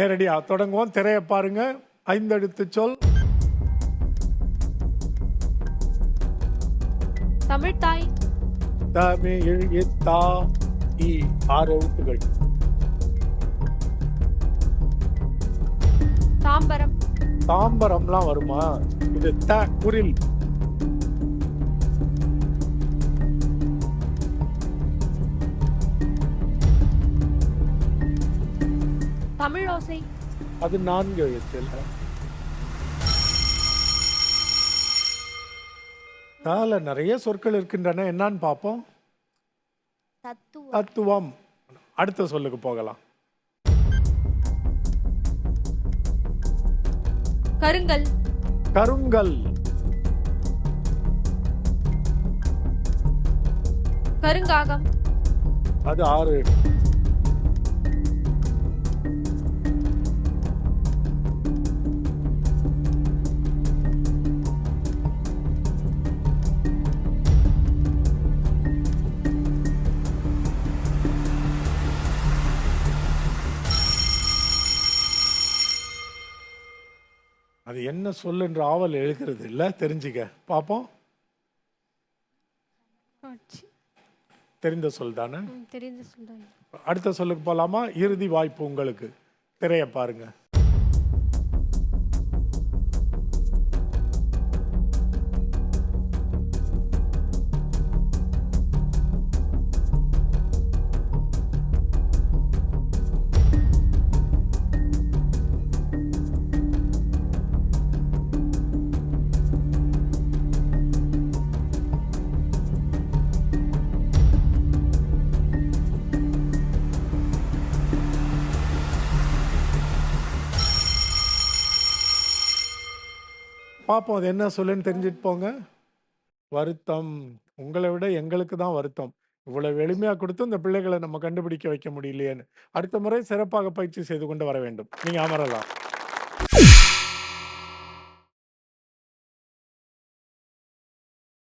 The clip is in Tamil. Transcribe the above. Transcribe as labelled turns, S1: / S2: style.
S1: நேரடியா தொடங்குவோம். திரையை பாருங்க. ஐந்தெழுத்து சொல்.
S2: தமிழ் தாய்.
S1: தமே எழு தா இ ஆறு எழுத்துகள்
S2: தாம்பரம்.
S1: தாம்பரம்லாம் வருமா? இது த குரில்.
S2: தமிழ் ஓசை.
S1: அது நான்கு எழுத்தில். தால நிறைய சொற்கள் இருக்கின்றன. என்னன்னு பார்ப்போம்.
S2: தத்துவம்.
S1: அடுத்த சொல்லுக்கு போகலாம்.
S2: கருங்கல்.
S1: கருங்கல்.
S2: கருங்காகம்.
S1: அது ஆறு. அது என்ன சொல்லுன்ற ஆவல் எழுகிறது இல்ல? தெரிஞ்சுக்க. பார்ப்போம் தெரிந்த சொல் தானே?
S2: தெரிந்து சொல்றாங்க
S1: அடுத்த சொல்லுக்கு போலாமா? இறுதி வாய்ப்பு உங்களுக்கு. திரைய பாருங்க. பார்ப்போம் அது என்ன சொல்லுன்னு தெரிஞ்சுட்டு போங்க. வருத்தம். உங்களை விட எங்களுக்கு தான் வருத்தம். இவ்வளவு எளிமையா கொடுத்து இந்த பிள்ளைகளை நம்ம கண்டுபிடிக்க வைக்க முடியலையேன்னு. அடுத்த முறை சிறப்பாக பயிற்சி செய்து கொண்டு வர வேண்டும். நீங்க அமரலாம்.